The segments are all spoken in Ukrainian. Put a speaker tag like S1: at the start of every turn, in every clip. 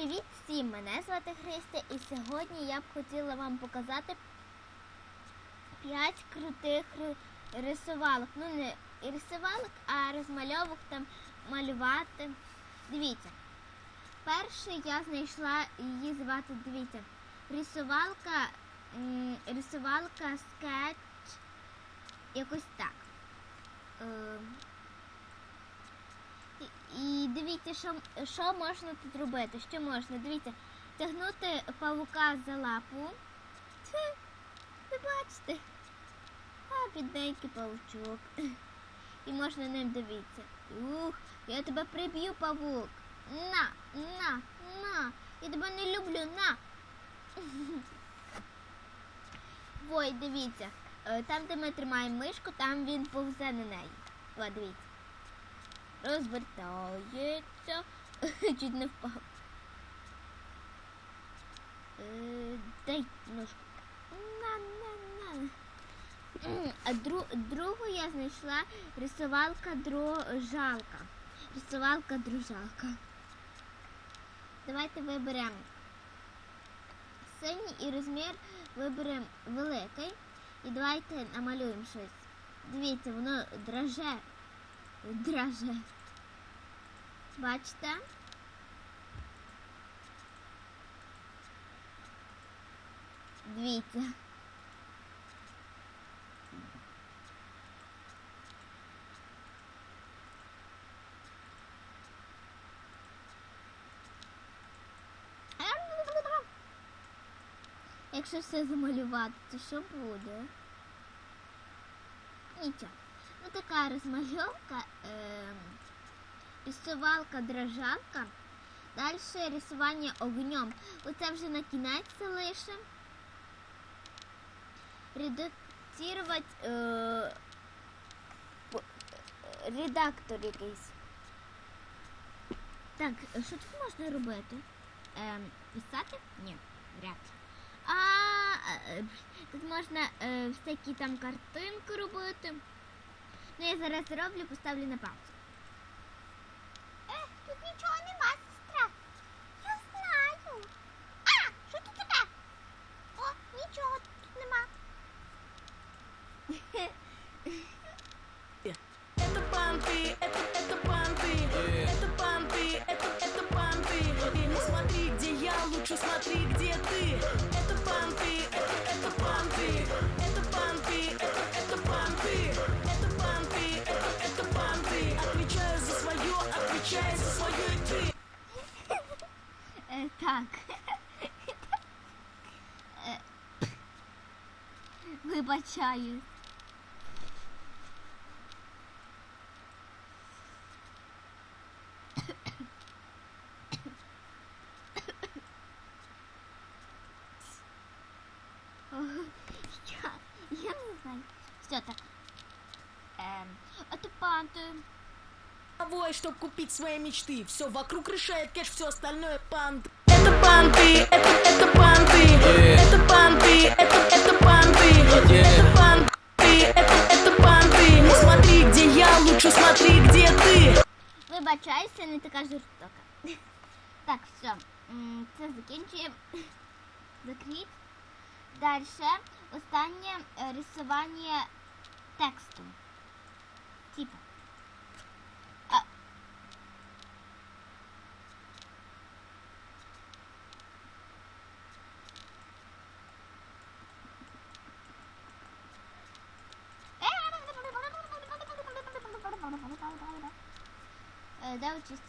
S1: Привіт всім! Мене звати Христя і сьогодні я б хотіла вам показати 5 крутих рисувалок. Ну не рисувалок, а розмальовок там малювати. Дивіться. Перше я знайшла її звати, дивіться, рисувалка, рисувалка скетч, якось так. Дивіться, що, що можна тут робити. Що можна? Дивіться, тягнути павука за лапу. Це, ви бачите? А, бідненький павучок. І можна ним дивитися. Ух, я тебе приб'ю, павук. На, на, на. Я тебе не люблю, на. Ой, дивіться. е, Там, де ми тримаємо мишку, там він повзе на неї. О, дивіться розвертається. Чуть не впав. Е, дай ножку. На, на, на. А дру, другу я знайшла рисувалка дрожалка. Рисувалка дружалка. Давайте виберемо синій і розмір виберемо великий. І давайте намалюємо щось. Дивіться, воно драже. Драже. Бачите? Дивіться. Якщо все замалювати, то що буде? Нічого. Ну така розмальовка, ем, рисувалка, дрожалка. Далі рисування огнем. Оце вже на кінець залишимо. Редактувати е, е, редактор якийсь. Так, що тут можна робити? Ем, писати? Ні, вряд. А е, тут можна е, всякі там картинки робити. Ну, я зараз зроблю, поставлю на паузу. Так. Вибачаю. Я, я не знаю. Все так. Эм, это панты.
S2: Овой, чтоб купить свои мечты. Все вокруг решает кэш, все остальное панты Это панты, это, это панты, это панты, это, это панты, это панты, это, это панты. Не смотри, где я, лучше смотри, где ты.
S1: Вибачайся, не така жорстока. Так, все. М, Це закінчуємо. Закріт. Далі останнє е, рисування тексту. Типа. Де очистити?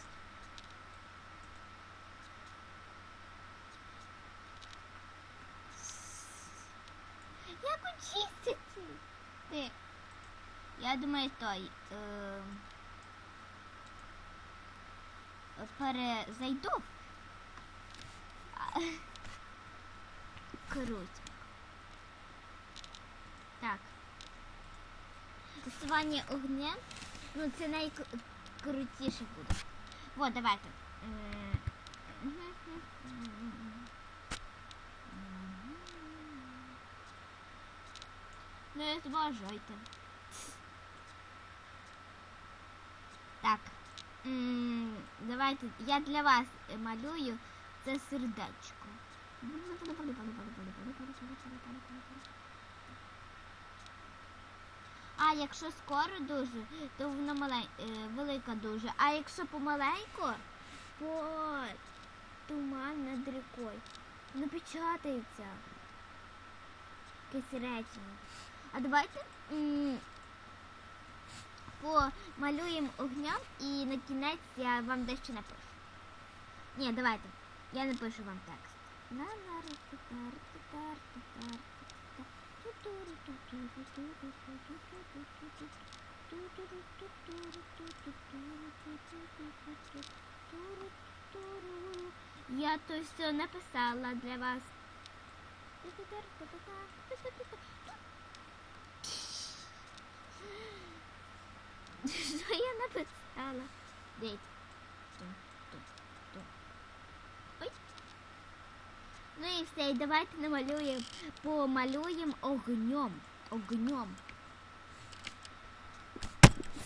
S1: Як очистити? Ти. Я думаю, той. Е, перезайду. Круть. Так. Тестування огня. Ну, це найкрутіше буде. Давайте. М, Не зважайте. Так. Давайте. Я для вас малюю це сердечко. А якщо скоро дуже, то воно малень... е, велика дуже. А якщо помаленько, от, туман над рікою. Не печатається. Якесь речення. А давайте помалюємо огнем і на кінець я вам дещо напишу. Ні, давайте. Я напишу вам текст. Я то все написала для вас. Що я написала? Дивіться. Ну і все, і давайте намалюємо, помалюємо огнем. Огнем.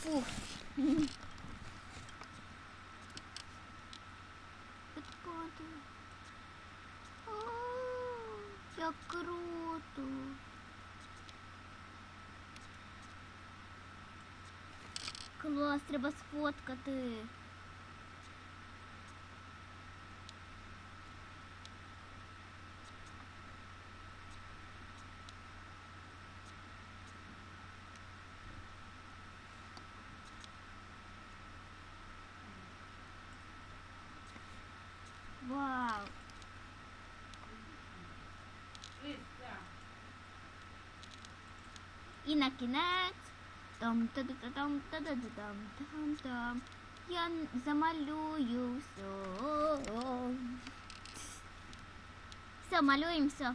S1: Фух. Підкоти. О, як круто. Клас, треба сфоткати. І на кінець. Там та та там та та та там там там. Я замалюю все. Все, малюємо все.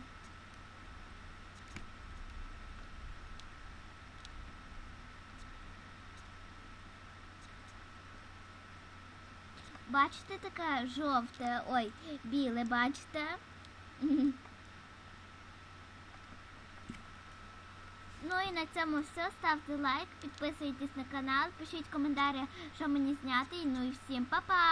S1: Бачите таке жовте, ой, біле, бачите? Ну і на цьому все. Ставте лайк, підписуйтесь на канал, пишіть коментарі, що мені зняти. Ну і всім па-па!